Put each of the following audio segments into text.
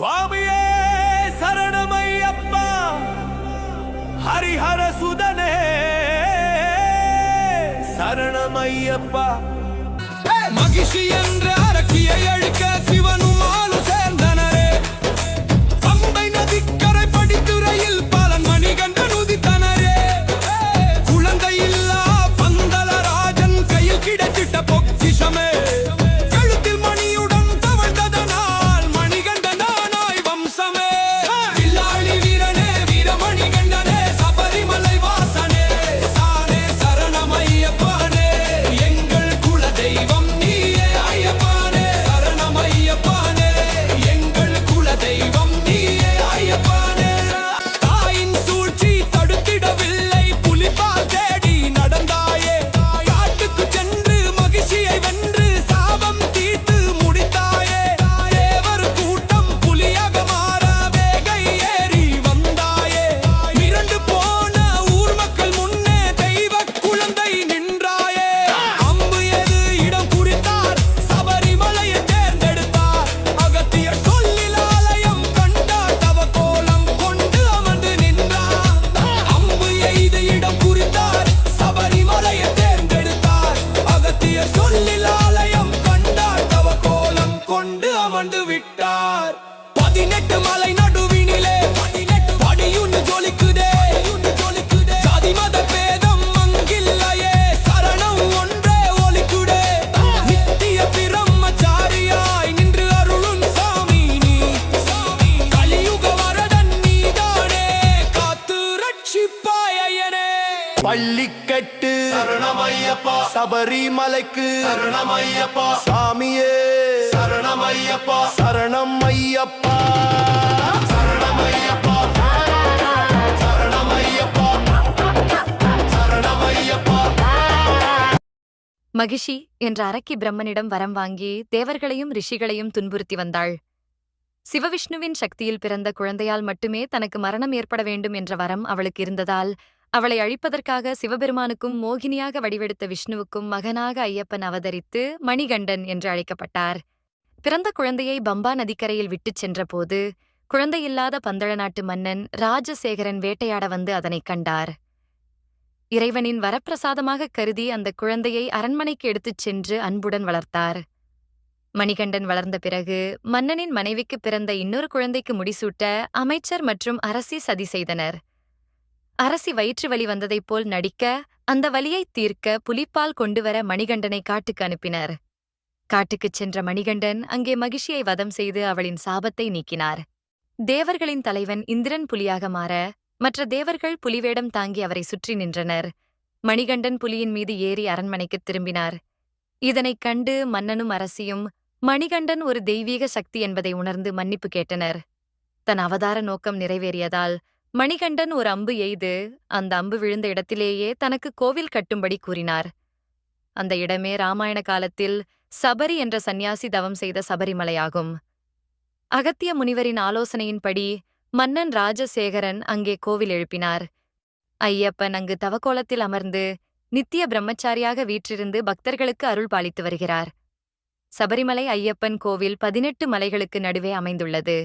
சுவாமியே சரணமையப்பா ஹரிஹர சுதனே. சரணமையப்பா மகிஷி என்ற அரக்கியை அழிக்க சிவனு பதினெட்டு மலை நடுவினிலே. படியுன்னு ஜொலிக்குதே. ஜொலிக்குதே ஜாதி மத பேதம் அங்கில்லையே. சரணம் ஒன்றே ஒலிக்குடே நித்திய பிரம்மச்சாரியாய் நின்று அருளும் சாமி நீ. சாமி கலியுக வரதன் நீதானே. காத்து ரட்சிப்பாயனே பள்ளிக்கட்டு. சரணமையப்பா. சபரிமலைக்கு. சரணமையப்பா. சாமியே. சரணமையப்பா. சரணம் மகிஷி என்ற அரக்கி பிரம்மனிடம் வரம் வாங்கி தேவர்களையும் ரிஷிகளையும் துன்புறுத்தி வந்தாள். சிவவிஷ்ணுவின் சக்தியில் பிறந்த குழந்தையால் மட்டுமே தனக்கு மரணம் ஏற்பட வேண்டும் என்ற வரம் அவளுக்கு இருந்ததால் அவளை அழிப்பதற்காக சிவபெருமானுக்கும் மோகினியாக வடிவெடுத்த விஷ்ணுவுக்கும் மகனாக ஐயப்பன் அவதரித்து மணிகண்டன் என்று அழைக்கப்பட்டார். பிறந்த குழந்தையை பம்பா நதிக்கரையில் விட்டுச் சென்றபோது குழந்தையில்லாத பந்தள நாட்டு மன்னன் ராஜசேகரன் வேட்டையாட வந்து அதனைக் கண்டார். இறைவனின் வரப்பிரசாதமாக கருதி அந்த குழந்தையை அரண்மனைக்கு எடுத்துச் சென்று அன்புடன் வளர்த்தார். மணிகண்டன் வளர்ந்த பிறகு மன்னனின் மனைவிக்கு பிறந்த இன்னொரு குழந்தைக்கு முடிசூட்ட அமைச்சர் மற்றும் அரசி சதி செய்தனர். அரசி வயிற்று வலி வந்ததைப் போல் நடிக்க அந்த வலியைத் தீர்க்க புலிப்பால் கொண்டுவர மணிகண்டனை காட்டுக்கு அனுப்பினர். காட்டுக்குச் சென்ற மணிகண்டன் அங்கே மகிழ்ச்சியை வதம் செய்து அவளின் சாபத்தை நீக்கினார். தேவர்களின் தலைவன் இந்திரன் புலியாக மாற மற்ற தேவர்கள் புலிவேடம் தாங்கி அவரை சுற்றி நின்றனர். மணிகண்டன் புலியின் மீது ஏறி அரண்மனைக்குத் திரும்பினார். இதனைக் கண்டு மன்னனும் அரசியும் மணிகண்டன் ஒரு தெய்வீக சக்தி என்பதை உணர்ந்து மன்னிப்பு கேட்டனர். தன் அவதார நோக்கம் நிறைவேறியதால் மணிகண்டன் ஒரு அம்பு எய்து அந்த அம்பு விழுந்த இடத்திலேயே தனக்கு கோவில் கட்டும்படி கூறினார். அந்த இடமே ராமாயண காலத்தில் சபரி என்ற சந்நியாசி தவம் செய்த சபரிமலையாகும். அகத்திய முனிவரின் ஆலோசனையின்படி மன்னன் ராஜசேகரன் அங்கே கோவில் எழுப்பினார். ஐயப்பன் அங்கு தவக்கோலத்தில் அமர்ந்து நித்திய பிரம்மச்சாரியாக வீற்றிருந்து பக்தர்களுக்கு அருள் பாலித்து வருகிறார். சபரிமலை ஐயப்பன் கோவில் பதினெட்டு மலைகளுக்கு நடுவே அமைந்துள்ளது.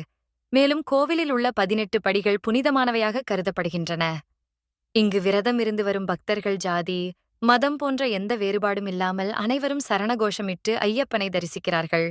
மேலும் கோவிலில் உள்ள பதினெட்டு படிகள் புனிதமானவையாக கருதப்படுகின்றன. இங்கு விரதம் இருந்து வரும் பக்தர்கள் ஜாதி மதம் போன்ற எந்த வேறுபாடும் இல்லாமல் அனைவரும் சரணகோஷமிட்டு ஐயப்பனை தரிசிக்கிறார்கள்.